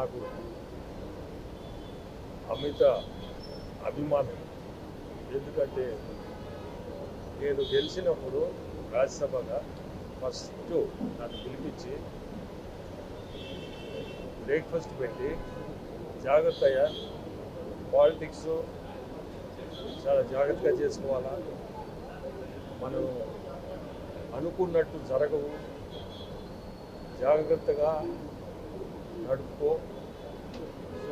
నాకు అమిత అభిమానం. ఎందుకంటే నేను గెలిచినప్పుడు రాజ్యసభగా ఫస్ట్ నన్ను పిలిపించి బ్రేక్ఫాస్ట్ పెట్టి జాగ్రత్త పాలిటిక్స్ చాలా జాగ్రత్తగా చేసుకోవాలా? మనం అనుకున్నట్టు జరగవు. జాగ్రత్తగా నడుపుకో.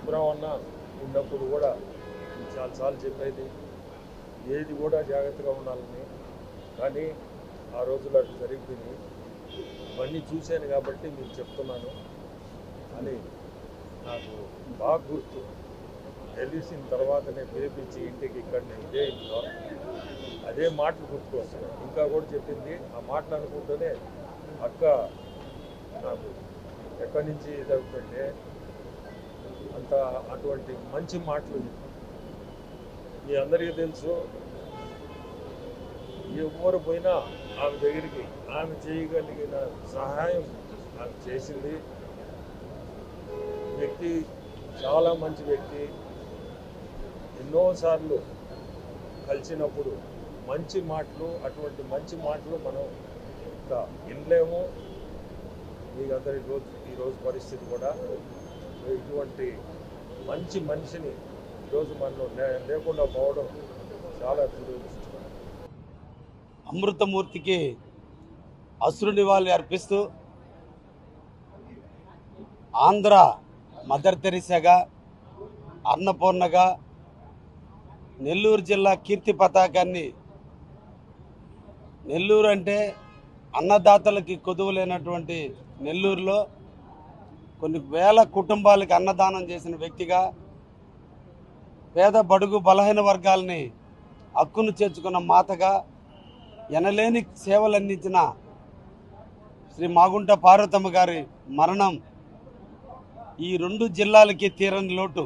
సుబ్రహ్మణ్య ఉన్నప్పుడు కూడా చాలాసార్లు చెప్పేది ఏది కూడా జాగ్రత్తగా ఉండాలని. కానీ ఆ రోజులు అటు జరిగిపోయింది. ఇవన్నీ చూశాను కాబట్టి మీకు చెప్తున్నాను. అని నాకు బాగా గుర్తు. తెలిసిన తర్వాతనే పిలిపించి ఇంటికి ఇక్కడ నేను ఇదే ఇంట్లో. అదే మాటలు గుర్తుకొస్తున్నాయి ఇంకా కూడా చెప్పింది. ఆ మాటలు అనుకుంటూనే అక్క నాకు ఎక్కడి నుంచి జరుగుతుంటే అంత అటువంటి మంచి మాటలు మీ అందరికీ తెలుసు ఎవరు పోయినా ఆమె దగ్గరికి ఆమె చేయగలిగిన సహాయం ఆమె చేసింది. వ్యక్తి చాలా మంచి వ్యక్తి. ఎన్నోసార్లు కలిసినప్పుడు మంచి మాటలు అటువంటి మంచి మాటలు మనం ఇంకా వినలేము. మీకు అందరి రోజు ఈరోజు పరిస్థితి కూడా ఇటువంటి మంచి మనిషిని ఈరోజు మనం లేకుండా పోవడం చాలా దురదృష్టం. అమృతమూర్తికి అసురు నివాళి అర్పిస్తూ ఆంధ్ర మదర్ తెరిసాగా అన్నపూర్ణగా నెల్లూరు జిల్లా కీర్తి పతాకాన్ని నెల్లూరు అంటే అన్నదాతలకి కొదువు లేనటువంటి నెల్లూరులో కొన్ని వేల కుటుంబాలకి అన్నదానం చేసిన వ్యక్తిగా పేద బడుగు బలహీన వర్గాల్ని హక్కును చేర్చుకున్న మాతగా ఎనలేని సేవలు అందించిన శ్రీ మాగుంట పార్వతమ్మ గారి మరణం ఈ రెండు జిల్లాలకి తీరని లోటు.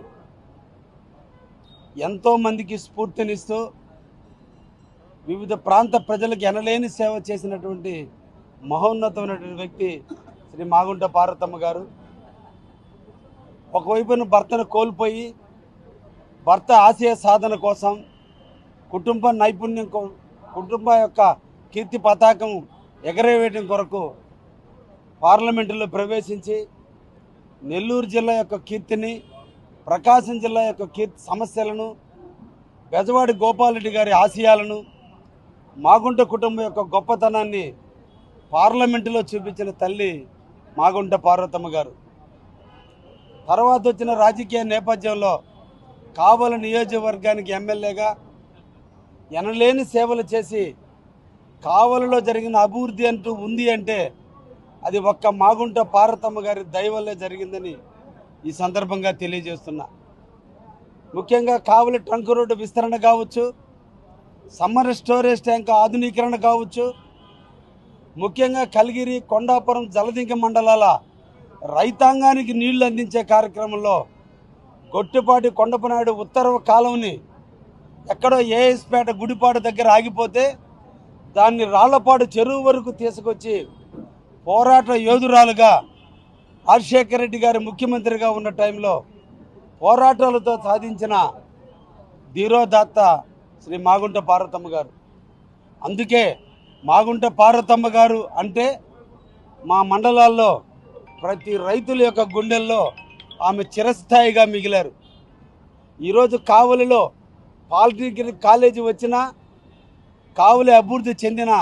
ఎంతోమందికి స్ఫూర్తినిస్తూ వివిధ ప్రాంత ప్రజలకు ఎనలేని సేవ చేసినటువంటి మహోన్నతమైనటువంటి వ్యక్తి శ్రీ మాగుంట పార్వతమ్మ గారు. ఒకవైపున భర్తను కోల్పోయి భర్త ఆశయ సాధన కోసం కుటుంబ నైపుణ్యం కో- కుటుంబ యొక్క కీర్తి పతాకం ఎగరవేయడం కొరకు పార్లమెంటులో ప్రవేశించి నెల్లూరు జిల్లా యొక్క కీర్తిని ప్రకాశం జిల్లా యొక్క కీర్తి సమస్యలను బెజవాడి గోపాలరెడ్డి గారి ఆశయాలను మాగుంట కుటుంబం యొక్క గొప్పతనాన్ని పార్లమెంటులో చూపించిన తల్లి మాగుంట పార్వతమ్మ గారు. తర్వాత వచ్చిన రాజకీయ నేపథ్యంలో కావల నియోజకవర్గానికి ఎమ్మెల్యేగా ఎనలేని సేవలు చేసి కావలలో జరిగిన అభివృద్ధి అంటూ ఉంది అంటే అది ఒక్క మాగుంట పార్వతమ్మ గారి దయవల్లే జరిగిందని ఈ సందర్భంగా తెలియజేస్తున్నా. ముఖ్యంగా కావలి ట్రంక్ రోడ్డు విస్తరణ కావచ్చు సమ్మర్ స్టోరేజ్ ట్యాంక్ ఆధునీకరణ కావచ్చు ముఖ్యంగా కలిగిరి కొండాపురం జలదింక మండలాల రైతాంగానికి నీళ్ళు అందించే కార్యక్రమంలో గొట్టిపాటి కొండపనాయుడు ఉత్తర కాలంని ఎక్కడో ఏఎస్పేట గుడిపాడు దగ్గర ఆగిపోతే దాన్ని రాళ్ళపాడు చెరువు వరకు తీసుకొచ్చి పోరాట యోధురాలుగా రాజశేఖర రెడ్డి గారి ముఖ్యమంత్రిగా ఉన్న టైంలో పోరాటాలతో సాధించిన ధీరోదాత్త శ్రీ మాగుంట పార్వతమ్మ గారు. అందుకే మాగుంట పార్వతమ్మ గారు అంటే మా మండలాల్లో ప్రతి రైతుల యొక్క గుండెల్లో ఆమె చిరస్థాయిగా మిగిలారు. ఈరోజు కావలిలో పాలిటెక్నిక్ కాలేజీ వచ్చినా కావలి అభివృద్ధి చెందిన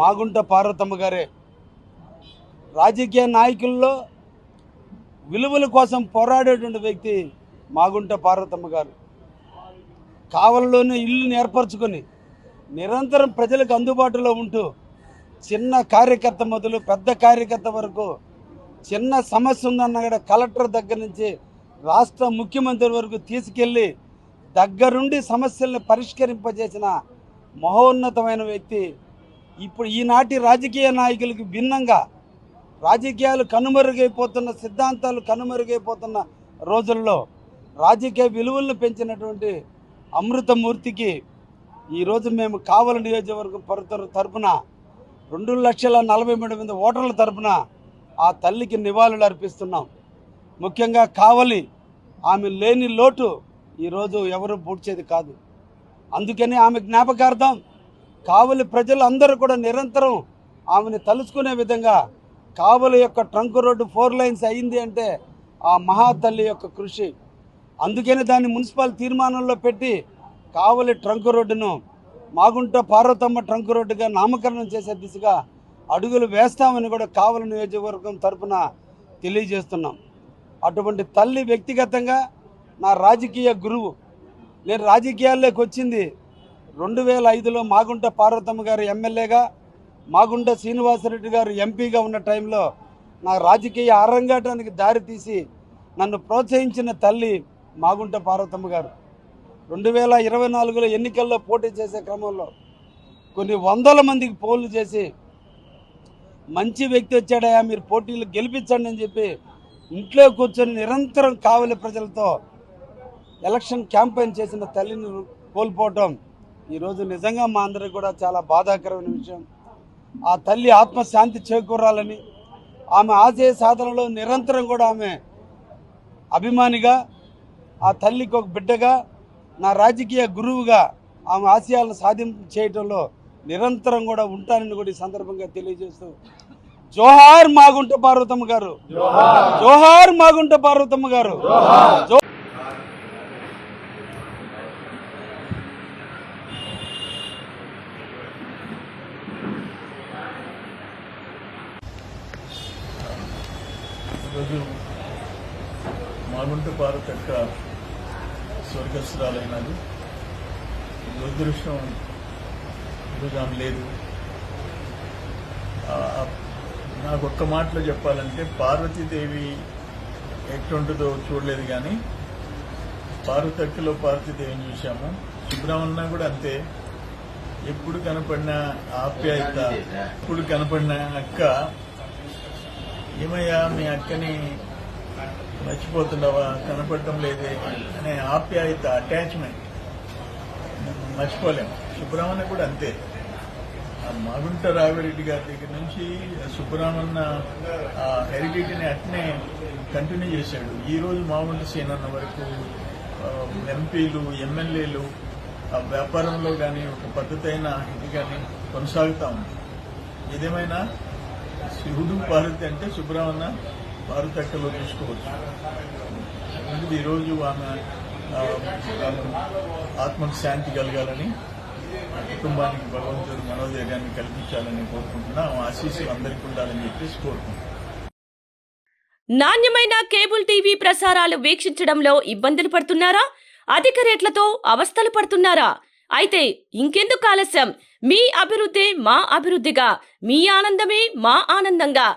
మాగుంట పార్వతమ్మ గారే. రాజకీయ నాయకుల్లో విలువల కోసం పోరాడేటువంటి వ్యక్తి మాగుంట పార్వతమ్మ గారు. కావలిలోనే ఇల్లుని ఏర్పరచుకొని నిరంతరం ప్రజలకు అందుబాటులో ఉంటూ చిన్న కార్యకర్త మొదలు పెద్ద కార్యకర్త వరకు చిన్న సమస్య ఉందన్న కూడా కలెక్టర్ దగ్గర నుంచి రాష్ట్ర ముఖ్యమంత్రి వరకు తీసుకెళ్ళి దగ్గరుండి సమస్యల్ని పరిష్కరింపజేసిన మహోన్నతమైన వ్యక్తి. ఇప్పుడు ఈనాటి రాజకీయ నాయకులకు భిన్నంగా రాజకీయాలు కనుమరుగైపోతున్న సిద్ధాంతాలు కనుమరుగైపోతున్న రోజుల్లో రాజకీయ విలువలను పెంచినటువంటి అమృతమూర్తికి ఈరోజు మేము కావల నియోజకవర్గం పరుతరు తరపున రెండు లక్షల నలభై మూడు మంది ఓటర్ల తరపున ఆ తల్లికి నివాళులు అర్పిస్తున్నాం. ముఖ్యంగా కావలి ఆమె లేని లోటు ఈరోజు ఎవరు పూడ్చేది కాదు. అందుకని ఆమె జ్ఞాపకార్థం కావలి ప్రజలు అందరూ కూడా నిరంతరం ఆమెను తలుచుకునే విధంగా కావలి యొక్క ట్రంక్ రోడ్డు ఫోర్ లైన్స్ అయింది అంటే ఆ మహాతల్లి యొక్క కృషి. అందుకని దాన్ని మున్సిపల్ తీర్మానంలో పెట్టి కావలి ట్రంక్ రోడ్డును మాగుంట పార్వతమ్మ ట్రంక్ రోడ్డుగా నామకరణం చేసే దిశగా అడుగులు వేస్తామని కూడా కావలి నియోజకవర్గం తరపున తెలియజేస్తున్నాం. అటువంటి తల్లి వ్యక్తిగతంగా నా రాజకీయ గురువు నేను రాజకీయాల్లోకి వచ్చింది రెండు వేల ఐదులో మాగుంట పార్వతమ్మ గారు ఎమ్మెల్యేగా మాగుంట శ్రీనివాసరెడ్డి గారు ఎంపీగా ఉన్న టైంలో నా రాజకీయ అరంగాటానికి దారి తీసి నన్ను ప్రోత్సహించిన తల్లి మాగుంట పార్వతమ్మ గారు. రెండు వేల ఇరవై నాలుగులో ఎన్నికల్లో పోటీ చేసే క్రమంలో కొన్ని వందల మందికి పోలు చేసి మంచి వ్యక్తి వచ్చాడయా మీరు పోటీలు గెలిపించండి అని చెప్పి ఇంట్లో కూర్చొని నిరంతరం కావలి ప్రజలతో ఎలక్షన్ క్యాంపెయిన్ చేసిన తల్లిని కోల్పోవటం ఈరోజు నిజంగా మా అందరికి కూడా చాలా బాధాకరమైన విషయం. ఆ తల్లి ఆత్మశాంతి చేకూరాలని ఆమె ఆశయ సాధనలో నిరంతరం కూడా ఆమె అభిమానిగా ఆ తల్లికి ఒక బిడ్డగా నా రాజకీయ గురువుగా ఆమె ఆశయాలను సాధింపు చేయటంలో నిరంతరం కూడా ఉంటానని కూడా ఈ సందర్భంగా తెలియజేస్తూ జోహార్ మాగుంట పార్వతమ్మ గారు. జోహార్ మాగుంట పార్వతమ్మ గారు. ఈరోజు మాగుంట పార్వతక్క స్వర్గస్థురాలైనది. దురదృష్టం ఈరోజు లేదు. నాకు ఒక్క మాటలో చెప్పాలంటే పార్వతీదేవి ఎట్లుంటుందో చూడలేదు కానీ పార్వతక్కలో పార్వతీదేవిని చూశాము. సుబ్రహ్మణ్య కూడా అంతే. ఎప్పుడు కనపడిన ఆప్యాయత ఎప్పుడు కనపడిన అక్క ఏమయ్యా మీ అక్కని మర్చిపోతున్నావా? కనపడటం లేదే అనే ఆప్యాయత అటాచ్మెంట్ మర్చిపోలేము. సుబ్రహ్మణ్య కూడా అంతే. మరుంట రావిరెడ్డి గారి దగ్గర నుంచి సుబ్బరామన్న ఆ హెరిటేజ్ని అట్నే కంటిన్యూ చేశాడు. ఈ రోజు మాగుంట సీనన్న వరకు ఎంపీలు ఎమ్మెల్యేలు ఆ వ్యాపారంలో కానీ ఒక పద్ధతి అయిన ఇది కానీ కొనసాగుతా ఉంది. ఏదేమైనా శివుడు పార్వతి అంటే సుబ్రహ్మణ్య పార్వతక్కలో చూసుకోవచ్చు ఈరోజు ఆమె ఆత్మకు శాంతి కలగాలని కుటుంబానికి భగవంతుడు మనోధైర్యాన్ని కల్పించాలని కోరుకుంటున్నా. ఆశీస్సులు అందరికీ ఉండాలని చెప్పేసి కోరుకుంటున్నాం. నాణ్యమైన కేబుల్ టీవీ ప్రసారాలు వీక్షించడంలో ఇబ్బందులు పడుతున్నారా? అధిక రేట్లతో అవస్థలు పడుతున్నారా? అయితే ఇంకెందుకు ఆలస్యం? మీ అభివృద్ధి మా అభివృద్ధిగా. మీ ఆనందమే మా ఆనందంగా.